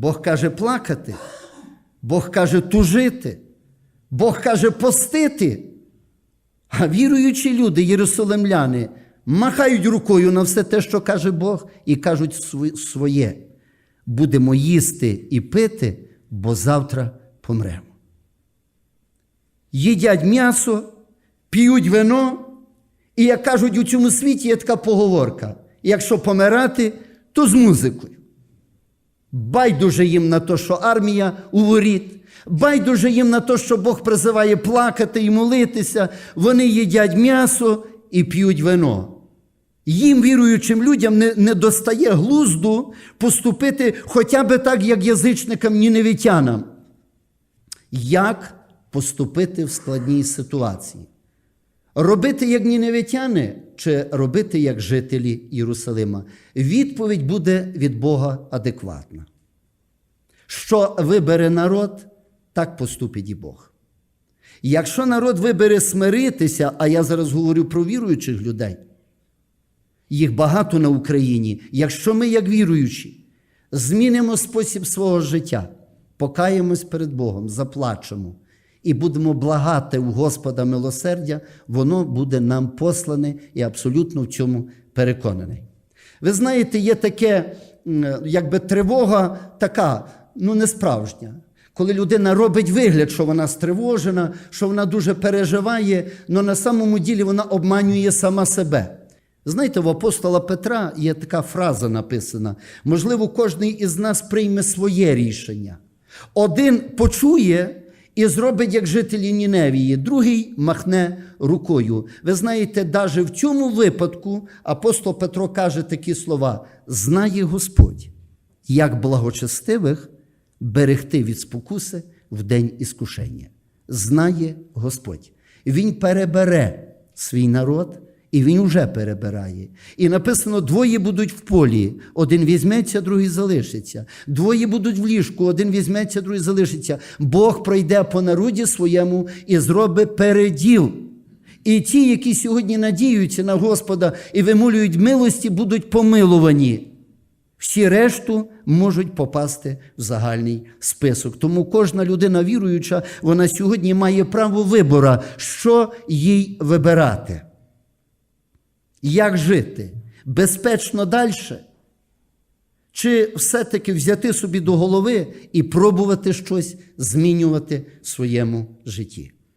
Бог каже плакати, Бог каже тужити, Бог каже постити. А віруючі люди, єрусалимляни, махають рукою на все те, що каже Бог, і кажуть своє. Будемо їсти і пити, бо завтра помремо. Їдять м'ясо, п'ють вино, і як кажуть, у цьому світі є така поговорка: якщо помирати, то з музикою. Байдуже їм на те, що армія у воріт, байдуже їм на те, що Бог призиває плакати і молитися, вони їдять м'ясо і п'ють вино. Їм, віруючим людям, не, не достає глузду поступити хоча б так, як язичникам ніневітянам. Як поступити в складній ситуації? Робити як ніневітяни чи робити як жителі Єрусалима? Відповідь буде від Бога адекватна. Що вибере народ, так поступить і Бог. Якщо народ вибере смиритися, а я зараз говорю про віруючих людей, їх багато на Україні, якщо ми, як віруючі, змінимо спосіб свого життя, покаємось перед Богом, заплачемо і будемо благати у Господа милосердя, воно буде нам послане і абсолютно в цьому переконаний. Ви знаєте, є таке, якби тривога така, ну не справжня. Коли людина робить вигляд, що вона стривожена, що вона дуже переживає, але на самому ділі вона обманює сама себе. Знаєте, в апостола Петра є така фраза написана: можливо, кожен із нас прийме своє рішення. Один почує і зробить, як жителі Ніневії, другий махне рукою. Ви знаєте, навіть в цьому випадку апостол Петро каже такі слова: знає Господь, як благочестивих берегти від спокуси в день іскушення. Знає Господь. Він перебере свій народ. І він уже перебирає. І написано: двоє будуть в полі, один візьметься, другий залишиться. Двоє будуть в ліжку, один візьметься, другий залишиться. Бог пройде по народі своєму і зробить переділ. І ті, які сьогодні надіються на Господа і вимолюють милості, будуть помилувані. Всі решту можуть попасти в загальний список. Тому кожна людина віруюча, вона сьогодні має право вибора, що їй вибирати. Як жити? Безпечно далі? Чи все-таки взяти собі до голови і пробувати щось змінювати в своєму житті?